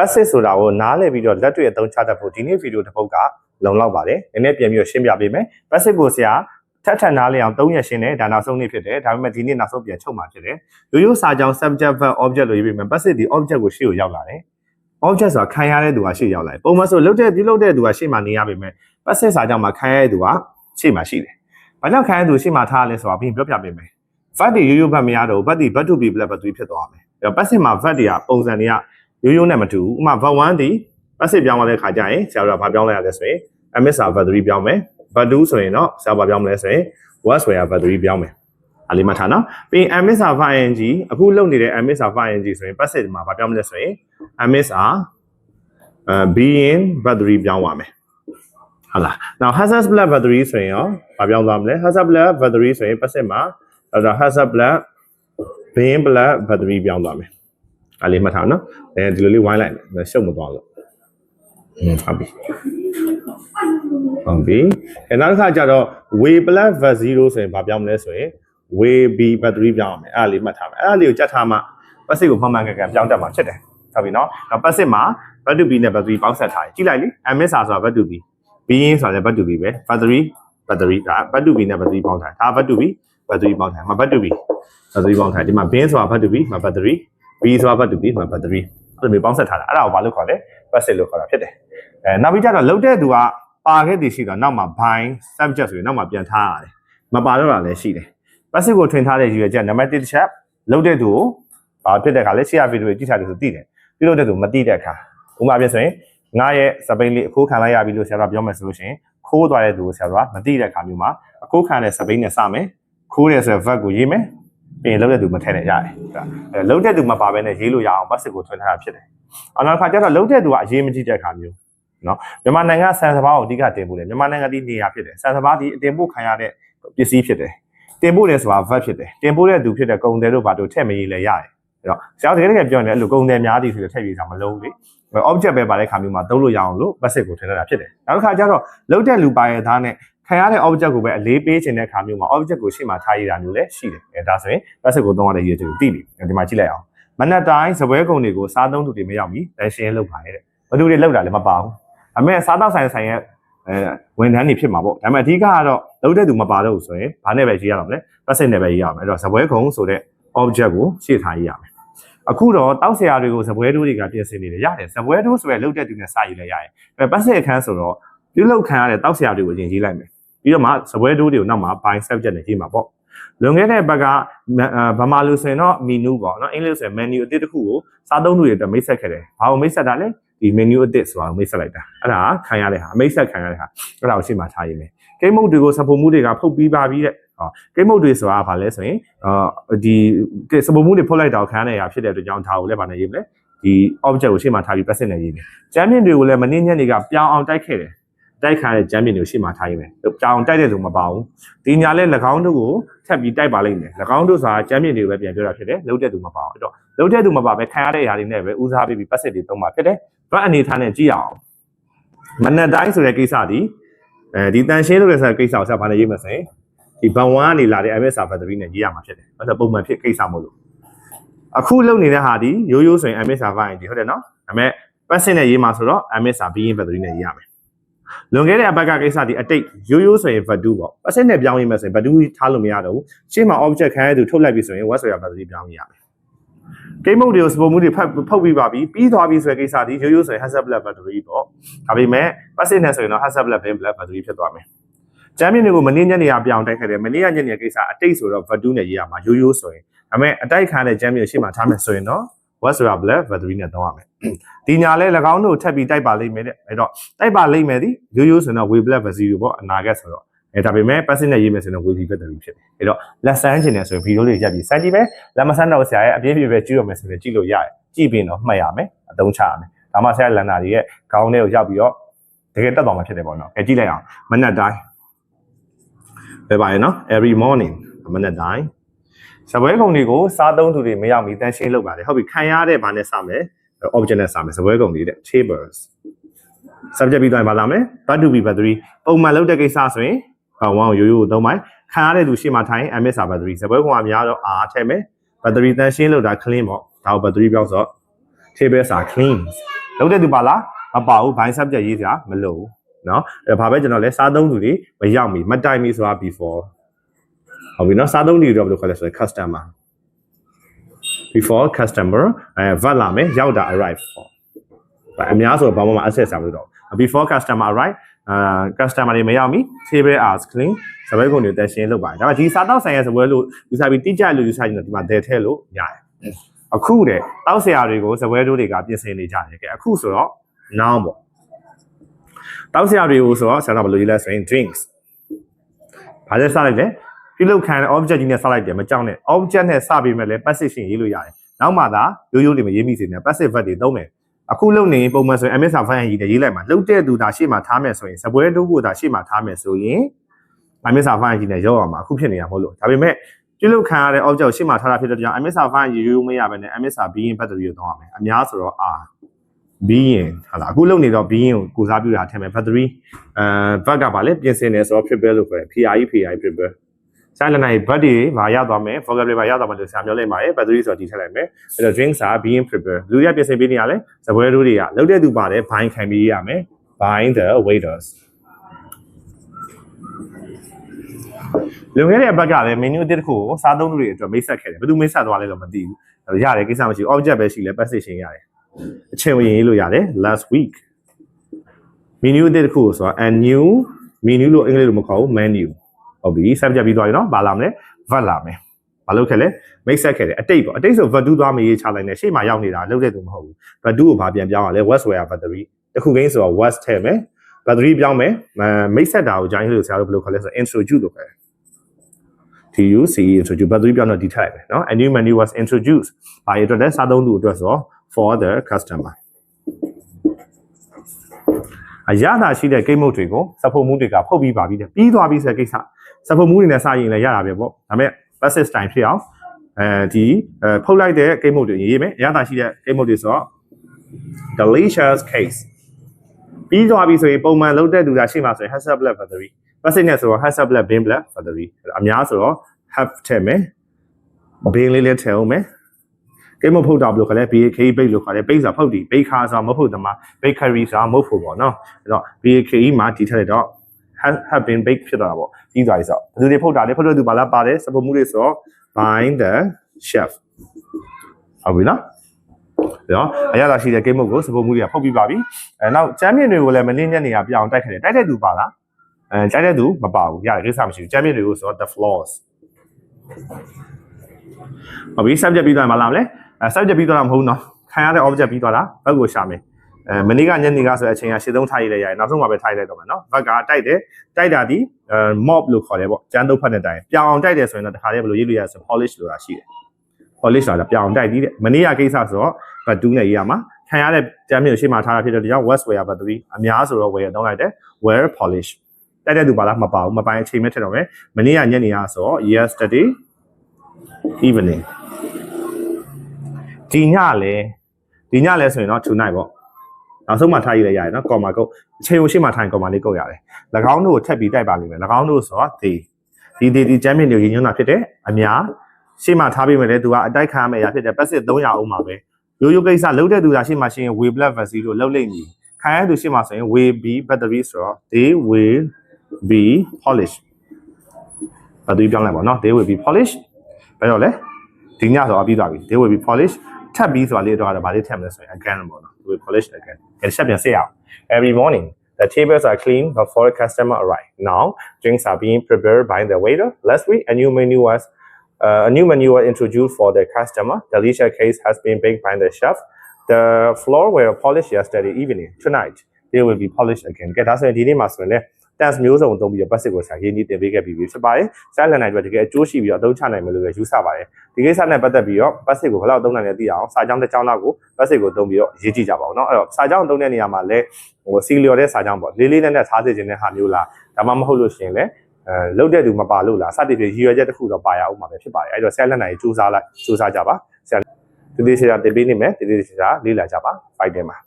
passive ဆိုတာကိုနားလည်ပြီးတော့လက်တွေ့အသုံးချတတ်ဖို့ဒီနေ့ဗီဒီယိုတစ်ပုဒ်ကလုံလောက်ပါတယ်နည်းနည်းပြန်ပြီးတော့ရှင်းပြပေးမယ် passive ကိုဆရာထပ်ထပ်နားလည်အောင်၃ရက်ရှင်းတယ်ဒါနောက်ဆုံးနေ့ဖြစ်တယ်ဒါပေမဲ့ဒီနေ့နောက်ဆုံးပြန်ချုပ်မှာဖြစ်တယ်ရိုးရိုးစာကြောင်း subject verb object လို့ရေးပေးမယ် passive ဒီ object ကိုရှေ့ကိုရောက်လာတယ် object ဆိုတာခံရတဲ့သူကရှေ့ရောက်လာတယ်ပုံမှန်ဆိုလုတ်တဲ့ဒီလုတ်တဲ့သူကရှေ့မှာနေရပါမယ် passive စာကြောင်းမှာခံရတဲ့သူကရှေ့မှာရှိတယ်ဘာကြောင့်ခံရတဲ့သူရှေ့မှာထားရလဲဆိုတာပြီးပြောပြပေးမယ် verb တွေရိုးရိုး verb မရတော့ဘူး verb တွေ verb to be plus verb 3ဖြစ်သွားမယ်အဲ့တော့ passive မှာ verb တွေကပုံစံတွေက ရိုးရိုးနဲ့မတူဘူးဥပမာ verb 1ဒီ passive ပြောင်းသွားတဲ့ခါကျရင်ဆရာတို့ကဘာပြောင်းလဲရလဲဆိုရင် ms စာ verb 3ပြောင်းမယ် verb 2ဆိုရင်တော့ဆရာဘာပြောင်းမလဲဆိုရင် was ဆိုရ verb 3ပြောင်းမယ်အလေးမှတ်ထားနော်ပြီးရင် ms စာ verb ing အခုလုပ်နေတဲ့ ms စာ verb ing ဆိုရင် passive မှာဘာပြောင်းမလဲဆိုရင် ms စာအဲ being verb 3ပြောင်းသွားမယ်ဟုတ်လား now has plus verb 3ဆိုရင်ရောဘာပြောင်းသွားမလဲ has plus verb 3ဆိုရင် passive မှာအဲ့တော့ has plus being plus verb 3ပြောင်းသွားမယ် အလေးမှတ်ထားနော်အဲဒီလိုလေးဝိုင်းလိုက်မယ်ရှုပ်မသွားလို့ဟင်းဟုတ်ပြီဟုတ်ပြီအဲနောက်တစ်ခါကျတော့ way plus verb 0ဆိုရင်ဘာပြောင်းမလဲဆိုရင် way b verb 3ပြောင်းအောင်မယ်အဲ့ဒါလေးမှတ်ထားမယ်အဲ့ဒါလေးကိုကြက်ထားမှ passive ကိုမှန်မှန်ကန်ကန်ပြောင်းတတ်မှာဖြစ်တယ်ဟုတ်ပြီနော်နောက် passive မှာ verb to be နဲ့ verb 3ပေါင်းဆက်ထားရင်ကြည့်လိုက်လေ ms ဆိုတာ verb to be being ဆိုတာလည်း verb to be ပဲ verb 3 verb 3ဒါ verb to be နဲ့ verb 3ပေါင်းထားဒါ verb to be verb 3ပေါင်းထားမှာ verb to be verb 3ပေါင်းထားဒီမှာ being ဆိုတာ verb to be မှာ verb 3 b ဆိုတာ verb to be မှာ verb 3အဲ့လိုမျိုးပေါင်းဆက်ထားတာအဲ့ဒါကိုဘာလို့ခေါ်လဲ passive လို့ခေါ်တာဖြစ်တယ်အဲနောက်ပြီးကြတော့လုံးတဲ့သူကပါခဲ့တည်ရှိတော့နောက်မှာ by subject ဆိုရင်နောက်မှာပြန်ထားရတယ်မပါတော့တာလည်းရှိတယ် passive ကိုထွင်ထားတဲ့ရည်ရွယ်ချက်နံပါတ်1တစ်ချက်လုံးတဲ့သူကိုဘာဖြစ်တဲ့ခါလဲရှေ့ရဗီဒီယိုကြည့်ထားတယ်ဆိုသိတယ်ပြုလုပ်တဲ့သူမသိတဲ့အခါဥပမာပြဆိုရင်ငါရဲ့စပိန်လေးအခိုးခံလိုက်ရပြီလို့ဆရာတော်ပြောမယ်ဆိုလို့ရှိရင်ခိုးသွားတဲ့သူကိုဆရာတော်ကမသိတဲ့အခါမျိုးမှာအခိုးခံတဲ့စပိန်နဲ့စမယ်ခိုးတယ်ဆိုတဲ့ verb ကိုရေးမယ် ပြီးရင်လုံးတဲ့သူမထည့်နဲ့ရတယ်အဲလုံးတဲ့သူမပါဘဲနဲ့ရေးလို့ရအောင် passive ကိုထွင်ထားတာဖြစ်တယ်အနောက်ခါကျတော့လုံးတဲ့သူကအရေးမကြီးတဲ့အခါမျိုးနော်မြန်မာနိုင်ငံဆန်စပါးကိုအဓိကတင်ပို့တယ်မြန်မာနိုင်ငံဒီနေရာဖြစ်တယ်ဆန်စပါးဒီအတင်ပို့ခံရတဲ့ပစ္စည်းဖြစ်တယ်တင်ပို့တယ်ဆိုတာ verb ဖြစ်တယ်တင်ပို့တဲ့သူဖြစ်တဲ့ကုံတယ်တို့ဘာတို့ထည့်မရေးလဲရတယ်အဲ့တော့ဆရာတကယ်တကယ်ပြောရင်လည်းအဲ့လိုကုံတယ်များသည်ဆိုတော့ထည့်ရေးစားမလုံးဘူးလေ object ပဲပါတဲ့ခါမျိုးမှာသုံးလို့ရအောင်လို့ passive ကိုထည့်ထားတာဖြစ်တယ်နောက်တစ်ခါကျတော့လုံးတဲ့လူပါရဲ့သားနဲ့ ခံရတဲ့ object ကိုပဲအလေးပေးခြင်းတဲ့ခါမျိုးမှာ object ကိုရှေ့မှာထားရတာမျိုးလည်းရှိတယ်အဲဒါဆိုရင် passive ကိုသုံးရတဲ့ရည်ရွယ်ချက်ကိုသိပြီဒီမှာကြည့်လိုက်အောင်မနက်တိုင်းစပွဲကုံတွေကိုစားသုံးသူတွေမရောက်မီတန်ရှင်းလုပ်ပါရဲ့တဲ့ဘယ်သူတွေလောက်တာလဲမပါဘူးအမေစားတော့ဆိုင်ဆိုင်ရဲ့အဲဝန်ထမ်းတွေဖြစ်မှာပေါ့ဒါပေမဲ့အဓိကကတော့လုံးတဲ့သူမပါတော့ဘူးဆိုရင်ဘာနဲ့ပဲရေးရအောင်လဲ passive နဲ့ပဲရေးရအောင်အဲ့တော့စပွဲကုံဆိုတဲ့ object ကိုရှေ့ထားရေးရမယ်အခုတော့တောက်ဆရာတွေကိုစပွဲတိုးတွေကပြင်ဆင်နေတယ်ရတယ်စပွဲတိုးဆိုရလောက်တဲ့သူနဲ့စရေးလိုက်ရတယ်အဲ passive အခန်းဆိုတော့ပြုလုပ်ခံရတဲ့တောက်ဆရာတွေကိုရင်ရေးလိုက်မယ် ပြီးတော့မှစပွဲတိုးတွေကိုနောက်မှာ by subject နဲ့ရေးမှာပေါ့လွန်ခဲ့တဲ့ဘက်ကဗမာလူဆိုရင်တော့ menu ပေါ့နော်အင်္ဂလိပ်ဆိုရင် menu အသစ်တစ်ခုကိုစားသုံးသူတွေအတွက်မိတ်ဆက်ခဲ့တယ်ဘာလို့မိတ်ဆက်တာလဲဒီ menu အသစ်ဆိုတာကိုမိတ်ဆက်လိုက်တာအဲ့ဒါခံရတဲ့ဟာမိတ်ဆက်ခံရတဲ့ဟာအဲ့ဒါကိုရှေ့မှာထားရည်မယ်ကိမုတ်တွေကိုစပုံမှုတွေကဖုတ်ပြီးပါပြီတဲ့ဟောကိမုတ်တွေဆိုတာဘာလဲဆိုရင်အာဒီစပုံမှုတွေဖုတ်လိုက်တာကိုခံရတဲ့ဟာဖြစ်တဲ့အတွက်ကြောင့်ဒါကိုလည်းဗာနေရေးမလဲဒီ object ကိုရှေ့မှာထားပြီး passive နဲ့ရေးမယ်ကျမ်းမြင့်တွေကိုလည်းမင်းညက်တွေကပြောင်းအောင်တိုက်ခဲ့တယ် တိုက်ခါတဲ့ကျမ်းမြင့်တွေကိုရှေ့မှာထားရမယ်ပြောင်းတိုက်တဲ့သူမပါဘူးဒီညာလဲ၎င်းတို့ကိုထပ်ပြီးတိုက်ပါလိမ့်မယ်၎င်းတို့ဆိုတာကျမ်းမြင့်တွေကိုပဲပြန်ပြောတာဖြစ်တယ်လုံးတဲ့သူမပါဘူးအဲ့တော့လုံးတဲ့သူမပါပဲခံရတဲ့ຢာတွေနဲ့ပဲဦးစားပေးပြီး passive တွေသုံးပါဖြစ်တယ်ဘတ်အနေထားနဲ့ကြည့်အောင်မနက်တိုင်းဆိုတဲ့ကိစ္စဒီအဲဒီတန်ရှင်းလို့တဲ့ကိစ္စကိုဆက်ဘာနဲ့ရေးမစင်ဒီဘန်1ကနေလာတဲ့ MS server 3နဲ့ရေးရမှာဖြစ်တယ်။အဲ့ဒါပုံမှန်ဖြစ်ကိစ္စမဟုတ်လို့အခုလုပ်နေတဲ့ဟာဒီရိုးရိုးဆိုရင် MS server ရင်ဒီဟုတ်တယ်နော်။ဒါပေမဲ့ passive နဲ့ရေးမှာဆိုတော့ MS server being battery နဲ့ရေးရမယ်။ လွန်ခဲ့တဲ့အပတ်ကကိစ္စဒီအတိတ်ရိုးရိုးဆိုရင် value ပေါ့။ passive နဲ့ပြောင်းရေးမယ်ဆိုရင် value ထားလို့မရတော့ဘူး။ရှေ့မှာ object ခံရသူထုတ်လိုက်ပြီဆိုရင် what ဆိုရ battery ပြောင်းရမယ်။ကိမုတ်တွေကိုစပုံမှုတွေဖတ်ဖုတ်ပြီးပါပြီပြီးသွားပြီဆိုတဲ့ကိစ္စဒီရိုးရိုးဆိုရင် Hasselblad battery ပေါ့ဒါပေမဲ့ passive နဲ့ဆိုရင်တော့ Hasselblad bin black battery ဖြစ်သွားမယ်ကျမ်းမြင့်တွေကိုမနေ့ညနေကပြောင်းတိုက်ခဲ့တယ်မနေ့ကညနေကိစ္စအတိတ်ဆိုတော့ value နဲ့ရေးရမှာရိုးရိုးဆိုရင်ဒါပေမဲ့အတိုက်ခံတဲ့ကျမ်းမြင့်ရှေ့မှာထားမယ်ဆိုရင်တော့ what ဆိုတာ black battery နဲ့သုံးရမယ်ဒီညာလဲ၎င်းတို့ထပ်ပြီးတိုက်ပါလိမ့်မယ်တဲ့အဲ့တော့တိုက်ပါလိမ့်မယ်ဒီရိုးရိုးဆိုရင်တော့ way black battery ပေါ့အနာဂတ်ဆိုတော့အဲဒါပေမဲ့ passive နဲ့ရေးမယ်ဆိုရင် way battery ဖြစ်တယ်အဲ့တော့လက်ဆန်းချင်တယ်ဆိုရင်ဗီဒီယိုလေးရက်ပြီးစမ်းကြည့်မယ်လက်မဆန်းတော့ဆရာရဲ့အပြည့်ပြည့်ပဲကြည့်ရမယ်ဆိုရင်ကြည့်လို့ရတယ်ကြည့်ပြီးတော့မှတ်ရမယ်အသုံးချရမယ်ဒါမှဆရာလန်နာတွေရဲ့ခေါင်းထဲကိုရောက်ပြီးတော့တကယ်တက်သွားမှာဖြစ်တယ်ပေါ့နော်အဲကြည့်လိုက်အောင်မနက်တိုင်းပဲပါရဲ့နော် every morning မနက်တိုင်း စပွဲကုံတွေကိုစားသုံးသူတွေမရောက်မီတန်းရှင်းလုပ်ပါတယ်ဟုတ်ပြီခံရတဲ့ဘာနဲ့စမယ် object နဲ့စမယ်စပွဲကုံတွေတဲ့ tables subject ပြီးသွားရင်ဘာလာမလဲ but to be battery ပုံမှန်လုပ်တဲ့ကိစ္စဆိုရင်ဘာ1ကိုရိုးရိုးသုံးပိုင်းခံရတဲ့သူရှေ့မှာထိုင် ms battery စပွဲကုံကများတော့ r ထည့်မယ် battery တန်းရှင်းလုပ်တာ clean ပေါ့ဒါကို battery ပြောဆိုတော့ tables are clean လုံးတဲ့သူပါလားမပါဘူး bind subject ရေးစရာမလိုဘူးเนาะအဲ့ဒါဘာပဲကျွန်တော်လဲစားသုံးသူတွေမရောက်မီမတိုင်မီဆိုတာ before ဟုတ်ပြီနော်စားသုံးနေတော့ဘယ်လိုခေါ်လဲဆိုရင် customer before customer အဲ vat လာမယ်ရောက်တာ arrive ပေါ့အများဆိုဘာမှမ access ဆောင်လို့တော့ before customer arrive အာ customer တွေမရောက်မီ table as clean စပွဲကုန်တွေတက်ရှင်းလုပ်ပါတယ်ဒါပေမဲ့ဒီစားတော့ဆိုင်ရဲ့စပွဲလို့ယူစားပြီးတိကျလို့ယူစားရင်တော့ဒီမှာဒဲထဲလို့ရတယ်အခုတဲ့တောက်ဆရာတွေကိုစပွဲတို့တွေကပြင်ဆင်နေကြတယ်ကဲအခုဆိုတော့ now ပေါ့တောက်ဆရာတွေကိုဆိုတော့ဆရာတော်ဘယ်လိုရေးလဲဆိုရင် drinks ဘာလဲစားလိုက်လဲ ပြုလုပ်ခံတဲ့ object ကြီးနဲ့စလိုက်တယ်မကြောက်နဲ့ object နဲ့စပြီးမဲ့လဲ passive ရှင်ရေးလို့ရတယ်နောက်မှသာရိုးရိုးတွေမရေးမိစေနဲ့ passive verb တွေသုံးမယ်အခုလုံနေပုံမှန်ဆိုရင် MS file ရေးတယ်ရေးလိုက်မှာလှုပ်တဲ့သူဒါရှေ့မှာထားမယ်ဆိုရင်စပွဲတို့ကိုဒါရှေ့မှာထားမယ်ဆိုရင် MS file ကြီးနဲ့ရောက်အောင်မှာအခုဖြစ်နေတာမဟုတ်လို့ဒါပေမဲ့ပြုလုပ်ခံရတဲ့ object ကိုရှေ့မှာထားတာဖြစ်တဲ့ကြောင့် MS file ရေးရိုးမရဘဲနဲ့ MS being battery ကိုသုံးရမယ်အများဆိုတော့ R being ဟာလားအခုလုံနေတော့ being ကိုကိုစားပြုတာထင်မယ် battery အဲ verb ကပါလေပြင်ဆင်တယ်ဆိုတော့ prepare လို့ခေါ်တယ် PRE PRE prepare ဆိုင်လနိုင် bud တွေဘာရသွားမယ် vocabulary ဘာရသွားမယ်လို့ဆရာပြောလိုက်ပါတယ် battery ဆိုတော့ဒီထည့်လိုက်မယ်အဲ့တော့ drinks က being prepare လူရပြင်ဆင်ပေးနေရလဲစပွဲတို့တွေကလောက်တဲ့သူပါတယ် buying ခံပြီးရမယ် buying the waiters လွန်ခဲ့တဲ့ဘက်ကလည်း menu တစ်ခုကိုစားသုံးသူတွေအတွက်မိတ်ဆက်ခဲ့တယ်ဘယ်သူမိတ်ဆက်သွားလဲတော့မသိဘူးအဲ့တော့ရတယ်ကိစ္စမရှိဘူး object ပဲရှိလဲ passage ရှင်းရတယ်အချိန်ဝင်ရေးလို့ရတယ် last week menu တစ်ခုကိုဆိုတော့ a new menu လို့အင်္ဂလိပ်လိုမခေါ်ဘူး menu ဟုတ်ပြီ subject ပြီးသွားပြီနော်ဘာလာမလဲ verb လာမယ်ဘာလုပ်ခဲ့လဲ make set ခဲ့တယ်အတိတ်ပေါ့အတိတ်ဆို verb 2သွားမရေးချလိုက်နဲ့ရှေ့မှာရောက်နေတာလုပ်တဲ့သူမဟုတ်ဘူး verb 2ကိုဘာပြန်ပြောင်းရလဲ was where battery တခုကိန်းဆိုတော့ was ထည့်မယ် battery ပြောင်းမယ် make set တာကိုဂျိုင်းလို့ဆရာတို့ဘယ်လိုခေါ်လဲဆိုတော့ introduce လို့ခေါ်တယ် TUC introduce battery ပြောင်းတော့ဒီထည့်လိုက်မယ်နော် a new menu was introduced ဘာရအတွက်လဲစားသုံးသူအတွက်ဆိုတော့ for the customer အရသာရှိတဲ့ကိတ်မုတ်တွေကိုစဖို့မှုတွေကဖုတ်ပြီးပါပြီတဲ့ပြီးသွားပြီဆိုတဲ့ကိစ္စ စဖို့မှုတွေနဲ့စရင်လည်းရတာပဲပေါ့ဒါပေမဲ့ passive time ဖြစ်အောင်အဲဒီဖုတ်လိုက်တဲ့ကိတ်မုတ်တွေရေးမယ်အရသာရှိတဲ့ကိတ်မုတ်တွေဆိုတော့ delicious case ပြီးသွားပြီဆိုရင်ပုံမှန်လုပ်တဲ့သူကရှေ့မှာဆိုရင် hashtag black battery passive နဲ့ဆိုတော့ hashtag black bin black battery အများဆိုတော့ have ထည့်မယ် bin လေးလေးထည့်အောင်မယ်ကိမဖုတ်တာဘယ်လိုခလဲ BAK ပိတ်လို့ခေါ်တယ်ပိတ်စာဖုတ်တီပိတ်ခါစာမဖုတ်သမား bakery စာမဟုတ်ဖို့ပေါ့နော်အဲ့တော့ BAK မှာဒီထက်တော့ have have been baked ဖြစ်သွားတာပေါ့ပြီးသွားပြီဆိုတော့ဘယ်သူတွေဖုတ်တာလဲဖုတ်တဲ့သူဘာလားပါတယ်စပုံမှုတွေဆိုတော့ by the chef ဟုတ်ပြီနော်နော်အရသာရှိတဲ့ကိမုတ်ကိုစပုံမှုတွေကဖုတ်ပြီးပါပြီအဲနောက်ချမ်းမြင့်တွေကိုလည်းမင်းညက်နေရပြအောင်တိုက်ခဲ့တယ်တိုက်တဲ့သူပါလားအဲတိုက်တဲ့သူမပါဘူးရတယ်ကိစ္စမရှိဘူးချမ်းမြင့်တွေကိုဆိုတော့ the floors ဟုတ်ပြီ subject ပြီးသွားရင်မလားမလဲအဲ subject ပြီးသွားတာမဟုတ်နော်ခံရတဲ့ object ပြီးသွားတာဘက်ကိုရှာမယ် အဲမနေ့ကညနေကဆိုတဲ့အချိန်ကရှေ့သုံးထားရလိုက်ရတယ်နောက်ဆုံးမှပဲထားရလိုက်တော့မယ်နော်ဘက်ကတိုက်တယ်တိုက်တာဒီအဲ mob လို့ခေါ်တယ်ပေါ့ကျန်းတုပ်ဖတ်တဲ့တိုင်ပြောင်အောင်တိုက်တယ်ဆိုရင်တော့တခါတည်းဘယ်လိုရေးလို့ရလဲဆို polish လို့တာရှိတယ် polish ဆိုတာပြောင်အောင်တိုက်ပြီးတဲ့မနေ့ကကိစ္စဆိုတော့ဘတ်2နဲ့ရေးရမှာခံရတဲ့ကျမ်းမြေရှေ့မှာထားတာဖြစ်တဲ့ကြောင့် west wear ဘတ်3အများဆိုတော့ wear တောင်းလိုက်တယ် wear polish တိုက်တဲ့သူပါလားမပါဘူးမပိုင်းအချိန်မဲ့ထက်တော့မယ်မနေ့ကညနေကဆိုတော့ yesterday evening ဒီညလဲဒီညလဲဆိုရင်တော့ tonight ပေါ့ နောက်ဆုံးမှထားရည်လဲရတယ်နော် comma ကုတ်အချိန်ကိုရှေ့မှာထိုင် comma လေးကုတ်ရတယ်၎င်းတို့ကိုထပ်ပြီးတိုက်ပါလိမ့်မယ်၎င်းတို့ဆိုတော့ they ဒီဒီဒီချမ်းမြေတွေကိုရည်ညွှန်းတာဖြစ်တယ်အများရှေ့မှာထားပြီးမယ်လေသူကအတိုက်ခံရမယ့်အရာဖြစ်တယ် passive 300အောင်ပါပဲရိုးရိုးကိစ္စလုံးတဲ့သူကရှေ့မှာရှင်းရင် way black vaccine လို့လုံးလိမ့်မည်ခံရတဲ့သူရှေ့မှာဆိုရင် way be battery ဆိုတော့ they will be polished ဘာသူပြောင်းလိုက်ပါနော် they will be polished ဘယ်တော့လဲဒီညဆိုတော့ပြီးသွားပြီ they will be polished ထပ်ပြီးဆိုတာလေးတော့ဗာလေးထည့်မလဲဆိုရင် again ပေါ့နော် they will polish again အဲ့ဆက်ပြန်ဆက်အောင် every morning The tables are clean before customer arrive. Now, drinks are being prepared by the waiter. Last week, a new menu was uh, a new menu was introduced for the customer. The leisure case has been baked by the chef. The floor were polished yesterday evening. Tonight, they will be polished again. ကဲဒါဆိုရင်ဒီနေ့မှာဆိုရင်လည်း tense မျိုးစုံသုံးပြီးတော့ passive ကိုစာရေးနည်းတင်ပေးခဲ့ပြီးပြီဖြစ်ပါတယ်။ silent နိုင်အတွက်တကယ်အကျိုးရှိပြီးတော့အသုံးချနိုင်မယ်လို့လည်းယူဆပါတယ်။ဒီကိစ္စနဲ့ပတ်သက်ပြီးတော့ passive ကိုဘယ်လောက်သုံးနိုင်လဲသိအောင်စာကြောင်းတစ်ကြောင်းလောက်ကို passive ကိုသုံးပြီးတော့ရေးကြည့်ကြပါဦးเนาะအဲ့တော့စာကြောင်းသုံးတဲ့နေရာမှာလည်းဟိုစီလျော်တဲ့စာကြောင်းပေါ့လေးလေးနက်နက်ထားစေခြင်းတဲ့ဟာမျိုးလားဒါမှမဟုတ်လို့ရှိရင်လည်းအဲလုတ်တဲ့သူမပါလို့လားစသဖြင့်ရည်ရွယ်ချက်တစ်ခုတော့ပါရအောင်မှာပဲဖြစ်ပါတယ်အဲ့တော့ silent နိုင်စူးစမ်းလိုက်စူးစမ်းကြပါဆရာတတိချာတင်ပေးနေမယ်တတိချာလေးလာကြပါ fight တင်ပါ